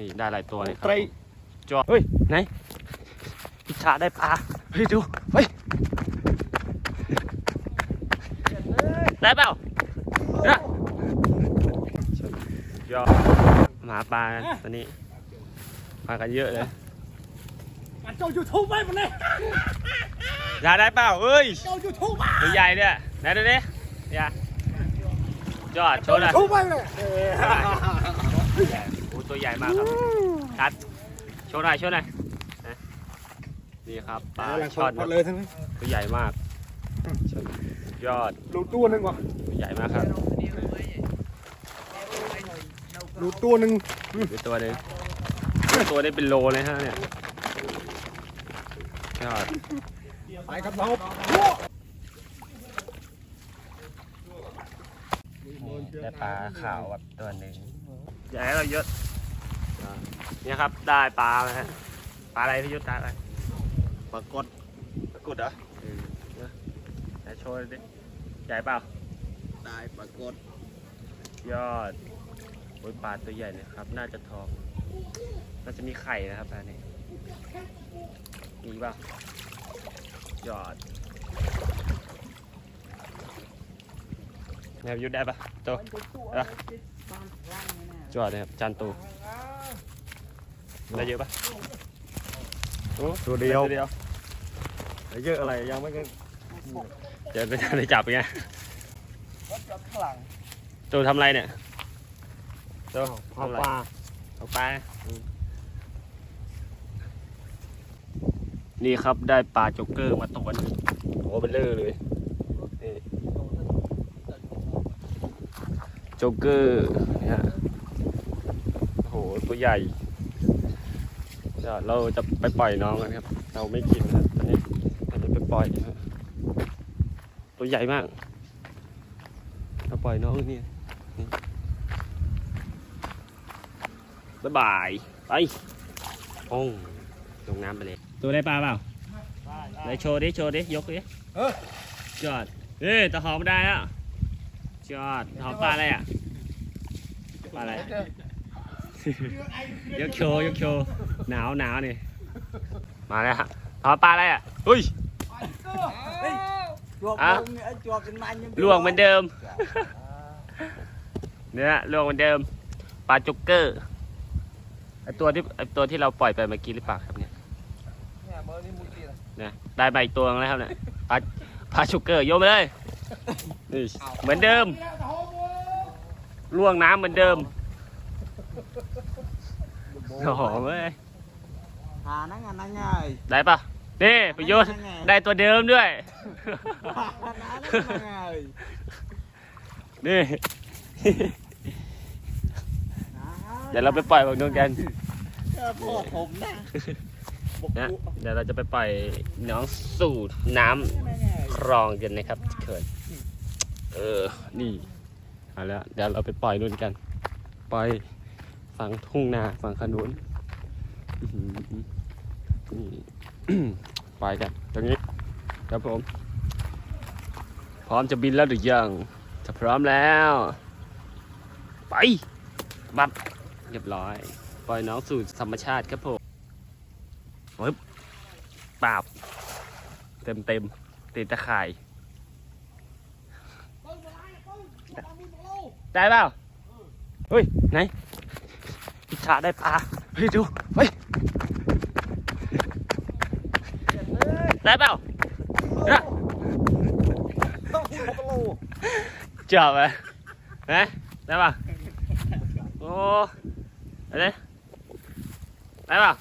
นี่ได้หลายตัวเลยครัไตรจอเฮ้ยไหนพิชาได้ปลาเฮ้ยดูเฮ้ยได้เปล่าเนี่ยยอดมาหาปลากันตอนนี้มากันเยอะเลยอันเจ้ายูทูบไว้มันเลยอยากได้เปล่าเอ้ยเจ้ายูทูบมาตัวใหญ่เนี่ยไหนดูดิอย่าจอดโชว์หน่อยทูบไว้เลยโอ้ ตัวใหญ่มากครับชัดโชว์หน่อยโชว์หน่อยนะนี่ครับปลาช่อนหมดเลยทั้งนั้นตัวใหญ่มากยอดรูตัวหนึ่งว่ะตัวใหญ่มากครับรูตัวหนึ่งดูตัวหนึงตัวนี้เป็นโลเลยฮะเนี่ยยอดไปครับเราได้ปลาขาวแบบตัวหนึ่งใหญ่ให้เราเยอะอ่า เนี่ยครับได้ปลาแล้วฮะปลาอะไรพี่ยุทธตาอะไรปรากฏปลากุดเหรอเออเนี่ยไหนโชว์ดิใหญ่เปล่าได้ปรากฏยอดโอ้ยปลาตัวใหญ่เลยครับ น่าจะทองน่าจะมีไข่นะครับปลานี้มีป่ะยอดแนวยุดได้ปะตัวได้ปะจอดเลยครับจานตู ได้เยอะปะโอ้ตัวเดียวตัวเดียวเยอะอะไรยังไม่กันเดี๋ยวไปไปจับยังไงตัวทำอะไรเนี่ยตัวพาทำอะไรปลาเอาไปนี่ครับได้ปลาจ็อกเกอร์มาตัวหนึงโอ้เบลเลอร์เลยนี่จ็อกเกอร์เนี่ยโอ้โหตัวใหญ่ เดี๋ยวเราจะไปปล่อยน้องกันครับ เราไม่กินนะครับตอนนี้เราจะไปปล่อยนะครับตัวใหญ่มาก เราปล่อยน้องนี่นี่บ๊ายบาย ไปโอ้งลงน้ำไปเลย ตัวได้ปลาเปล่าไหนโชว์ดิ โชว์ดิ ยกดิจอดเอ้ยตะหอมได้อะจอดตะหอมปลาอะไรอะ ปลาอะไรยกโชว์ยกโชว์ หนาวหนาวนี่ มาแล้วฮะตะหอมปลาอะไรอะอุ้ย จวบอะ ลงเนี่ยไอ้จวบเป็นมันยังลวงเหมือนเดิม เนี่ยลวงเหมือนเดิม ปลาจ็อกเกอร์ไอตัวที่ไอตัวที่เราปล่อยไปเมื่อกี้หรือเปล่าครับเนี่ยเนี่ยเบอร์นี่มุดดีเลยนะได้ใบตัวนึงแล้วครับเนี่ยปลาปลาจ็อกเกอร์โยนไปเลยนี่เหมือนเดิมล่วงน้ำเหมือนเดิมโอ้โหเว้ย หานั่งงานนั่งไงได้ปะนี่ประโยชน์ได้ตัวเดิมด้วยหานั่งนั่งไงนี่เดี๋ยวเราไปปล่อยบักนนกันพ่อผมนะนะเดี๋ยวเราจะไปปล่อยน้องสู่น้ำคลองกันนะครับเขินเออ นี่เอาแล้ว เดี๋ยวเราไปปล่อยนู่นกัน ปล่อยฝั่งทุ่งนาฝั่งขนุนอื้อหือ นี่ ไปกันตรงนี้ครับผม พร้อมจะบินแล้วหรือยังถ้าพร้อมแล้ว ไป บับเรียบร้อย ปล่อยน้องสู่ธรรมชาติครับผมปึ๊บปาบ เต็มเต็มติดตะข่าย ได้เปล่าเฮ้ย ไหนพิชาได้ปลา เฮ้ย ดู เฮ้ย ได้เปล่าเนี่ยจอบไหมไหนได้ป่ะโอ้อะไรได้ป่ะ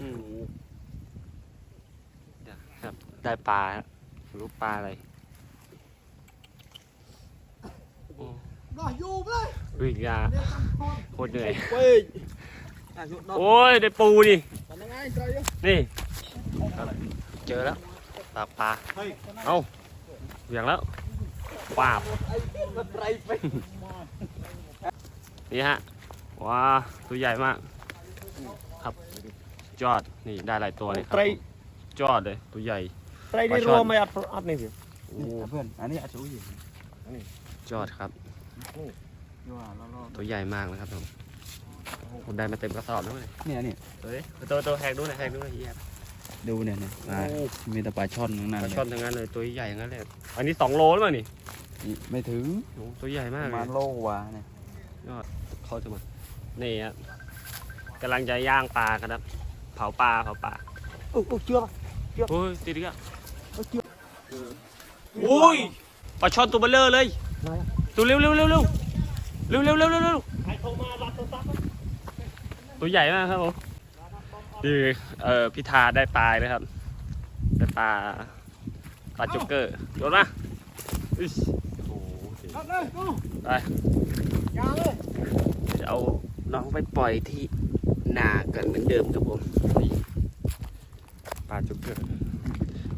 อืมเดี๋ยวครับได้ปลาครับรู้ปลาอะไรโอ้รออยู่เลยวิ่งยาโคตรเหนื่อยเว้ยอะชุดนอนโอ้ยได้ปูดิมัน ยังไงใจอยู่นี่เจอแล้วปลาปลาเฮ้ยเอ้าเหวี่ยงแล้วว้าวไอ้มันไรไปนี่ฮะว้าตัวใหญ่มาก ครับจอดนี่ได้หลายตัวเลยครัไตรจอดเลยตัวใหญ่ไตรได้รวมไม่อัดอัดนี่สิโอ้เพื่อนอันนี้อาจจะอุ้ยอยู่จอดครับอยู่อะเราตัวใหญ่มากนะครับผมผมได้มาเต็มกระสอบแล้วเลยเนี่ยเนี่ยเฮ้ยตัวตัวแหกดูหน่อยแหกดูหน่อยเฮีย ดูเนี่ยเนี่ยปลาโอ้ มีแต่ปลาช่อนทั้งนั้นปลาเลยช่อนทั้งนั้นเลยตัวใหญ่ทั้งนั้นเลยอันนี้สองโลแล้วมั้งนี่ไม่ถึงโอ้ตัวใหญ่ปมากระเลมายณโลกว่าเนี่ยเขาจะมานี่ฮะกำลังจะย่างปลากันครับ เผาปลาเผาปลาโอ้โหเชื่อปะโอ้ยติดอีกอะเชื่อโอ้ยปลาช่อนตัวเบลเลอร์เลยตัวเร็วเร็วเร็วเร็วเร็วเร็วเร็วเร็วเร็วใครโทรมารับโทรศัพท์ตัวใหญ่มากครับผม นี่เอ่อพิธาได้ปลาเลยครับ ได้ปลาปลาจ็อกเกอร์โยนมาอิ๊สโอ้โหรับเลยกูไปยาเลยจะเอาน้องไปปล่อยที่นากันเหมือนเดิมครับผมนี่ปลาจ็อกเกอร์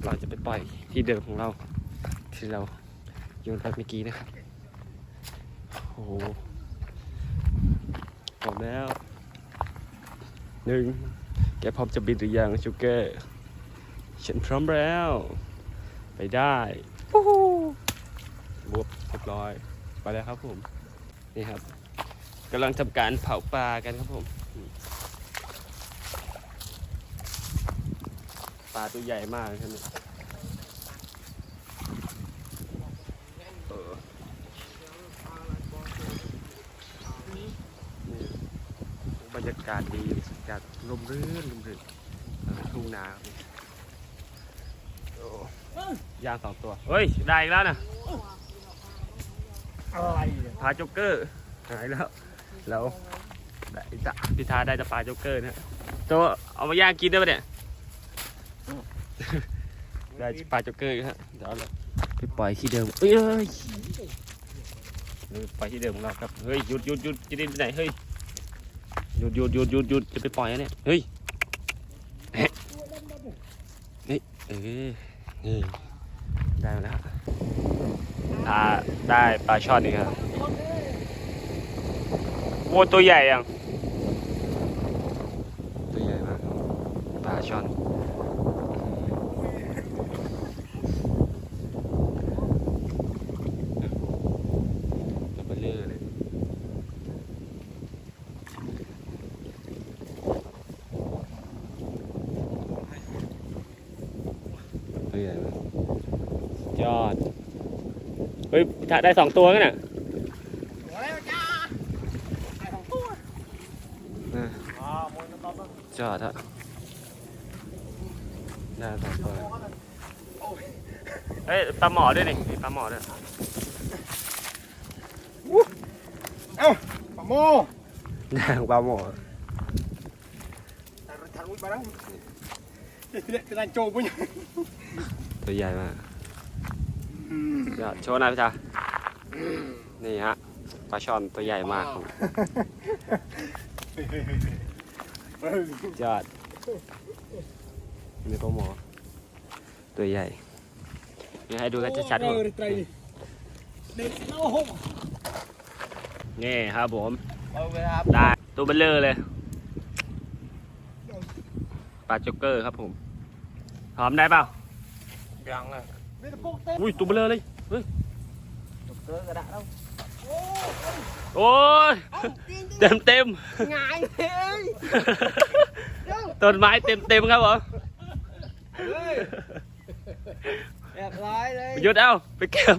เราจะไปปล่อยที่เดิมของเราที่เราโยนไปเมื่อกี้นะครับโอ้โหพร้อมแล้วหนึ่ง แกพร้อมจะบินหรือยังจ็อกเกอร์ฉันพร้อมแล้ว ไปได้วู้ฮู้บวบเรียบร้อย ไปแล้วครับผม นี่ครับกำลังทำการเผาปลากันครับผม ปลาตัวใหญ่มากครับเนี่ยเออนี่บรรยากาศดีบรรยากาศ ลมรื่นลมรื่นเออทุ่งนาครับโอ้ย่างสองตัว เฮ้ย ได้อีกแล้วนะอะไรเนี่ยปลาโจ๊กเกอร์ หายแล้ว แล้วได้จะพิธาได้จะปลาโจ๊กเกอร์นะตัวเอามาย่างกินได้ปะเนี่ย ได้ปลาโจ๊กเกอร์อีกฮะเดี๋ยวเราไปปล่อยที่เดิมเอ้ยเอ้ยเออปล่อยที่เดิมของเราครับ เฮ้ยหยุดหยุดหยุดจะได้ไปไหน เฮ้ย หยุดหยุดหยุดหยุดหยุดจะไปปล่อยนะเนี่ยเฮ้ยเฮ้ยนี่เออนี่ได้แล้วครับอ่าได้ปลาช่อนอีกครับโอ้ตัวใหญ่ยัง ตัวใหญ่มากปลาช่อนตัวเบลเลอร์เลยตัวใหญ่มากยอด เฮ้ยถ้าได้สองตัวกันน่ะอ่าโมยน้ำตาลจอดฮะได้สองตัวเฮ้ยปลาหมอด้วยนี่มีปลาหมอด้วยปะโมได้ปลาหมอแต่รถทางวิ่งไปแล้วเนี่ยจะได้โจปุ้ยตัวใหญ่มาก ยอดโชว์หน่อยพี่ชานี่ฮะปลาช่อนตัวใหญ่มากครับยอดนี่ปลาหมอ ตัวใหญ่นี่ให้ดูกันชัดๆเอก่อนอไตรเด็กโอ้โหนี่ครับผมเอาไปครับได้ตัวเบลเลอร์เลยปลาจ็อกเกอร์ครับผม พร้อมได้เปล่ายังเลย Đây là bốc tên. Ui, tụi lơ lên. Ui. Cơ đã đâu. Ôi. Tem tem. Ngại thế. Tuần mai tem tem không ạ? Đẹp lại đây. Dốt ao, bị kẹp.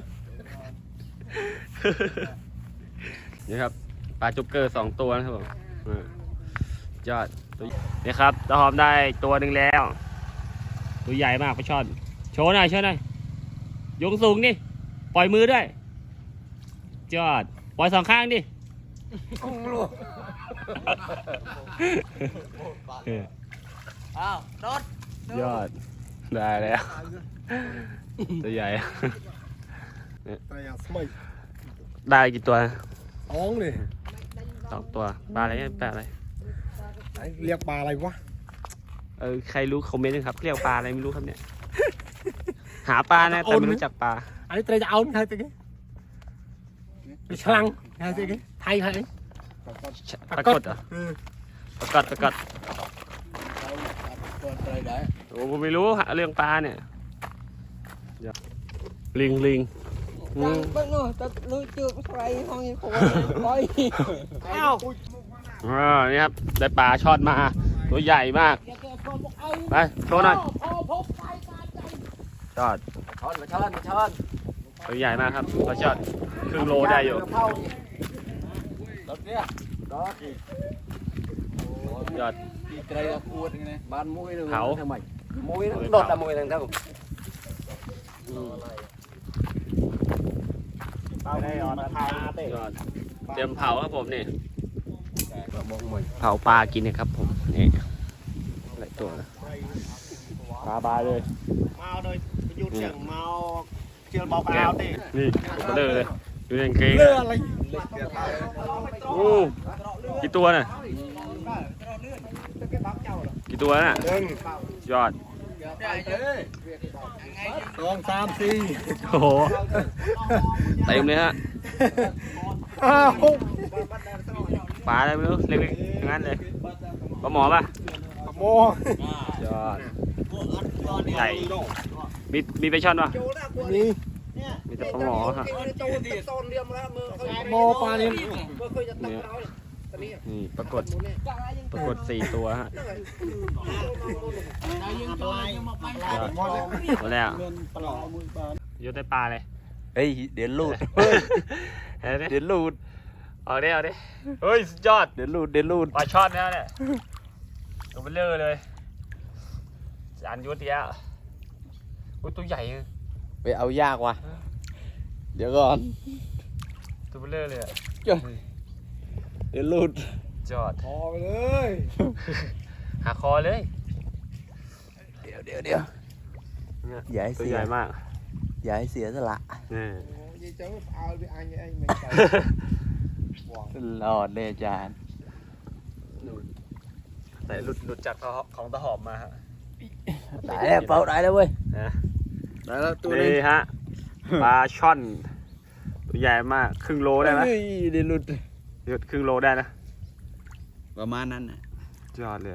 นี่ครับปลาจุกเกอร์สองตัวนะครับผมยอดนี่ครับตะหอมได้ตัวหนึ่งแล้ว ตัวใหญ่มากปลาช่อน โชว์หน่อยโชว์หน่อย ยกสูงดิปล่อยมือด้วยยอด ปล่อยสองข้างดิเอออ้าวรถยอด ได้แล้ว ตัวใหญ่แต่ยังสมัยได้กี่ตัวอ้องเลยสองตัว ปลาอะไรเนี่ยปลาอะไร เรียกปลาอะไรวะ เออ ใครรู้คอมเมนต์หนึงครับ เรียกปลาอะไรไม่รู้ครับเนี่ย หาปลานะแต่ไม่รู้จักปลา Ani tre ja aun hai tege. Wis lang hai tege. Thai hai. ปรากฏเหรอปรกัดรากฏโอ้ผมไม่รู้เรื่องปลาเนี่ยเดี๋ยลิงลิง อืม บ้างเนาะรู้จืดใครห้องยังโคตรอยเอ้าอ่านี่ครับได้ปลาชอดมา ตัวใหญ่มากไปโชว์หน่อย ชอดช้อนมาช้อนมาช้อนตัวใหญ่มากครับปลาช่อนครึ่งโลได้อยู่เผาดิรถเนี่ยรถดิยอด อีกไกลละขวดไงบ้านมุ้ยหนึ่งเผา ทำไมมุ้ยโดดละมุ้ยทางเท่ายอดเตรียมเผาครับผมนี่เผาปลากินนะครับผมนี่หลายตัวนะปลาบาเลย มาเลย หยุดอย่างเมาเชียวเบาแก้วๆดินี่ตัวเบลอเลยดูในกางเกงเลืออะไรโอ้กี่ตัวน่ะกี่ตัวน่ะยอดสองสามสี่โอ้โหเต็มเลยฮะปลาอะไรไม่รู้เล็กๆอย่างนั้นเลยปลาหมอป่ะโมอยอดใหญ่ มีมีไปช่อนป่ะนี่มีแต่ปลาหมอฮะโมปลานี่เนี่ยนี่ปรากฏปรากฏสี่ตัวฮะยอดหมดแล้วยศได้ปลาเลยเฮ้ยเดี๋ยวลูดเห็นไหมเดี๋ยวลูดเอาดิเอาดิเฮ้ยสุดยอดเดี๋ยวลูดเดี๋ยวลูดปลาช่อนเนี่ยเนี่ยตัวเบลเลอร์เลยจานยุทธเดียว อุ้ยตัวใหญ่เลยไปเอายากว่ะ เดี๋ยวก่อน ตัวเบลเลอร์เลยอะเดี๋ยวลูดจอด พอไปเลยหาคอเลย เดี๋ยวเดี๋ยวเดี๋ยวอย่าให้ตัวเสีใหยญ่มากอย่าให้เสียสละนี่ยี่เจ้าเอาไปอันนี้ไอ้ไม่ใส่รอดเลยอาจารย์แต่หลุดหลุดจากของตะหอมมาฮะได้แล้วเป่าได้แล้วเว้ย นะ ได้แล้วตัวนึงนี่ฮะปลาช่อนตัวใหญ่มากครึ่งโลได้ไหมเฮ้ยเดี๋ยวลูดหยุดครึ่งโลได้นะประมาณนั้นนะยอดเลย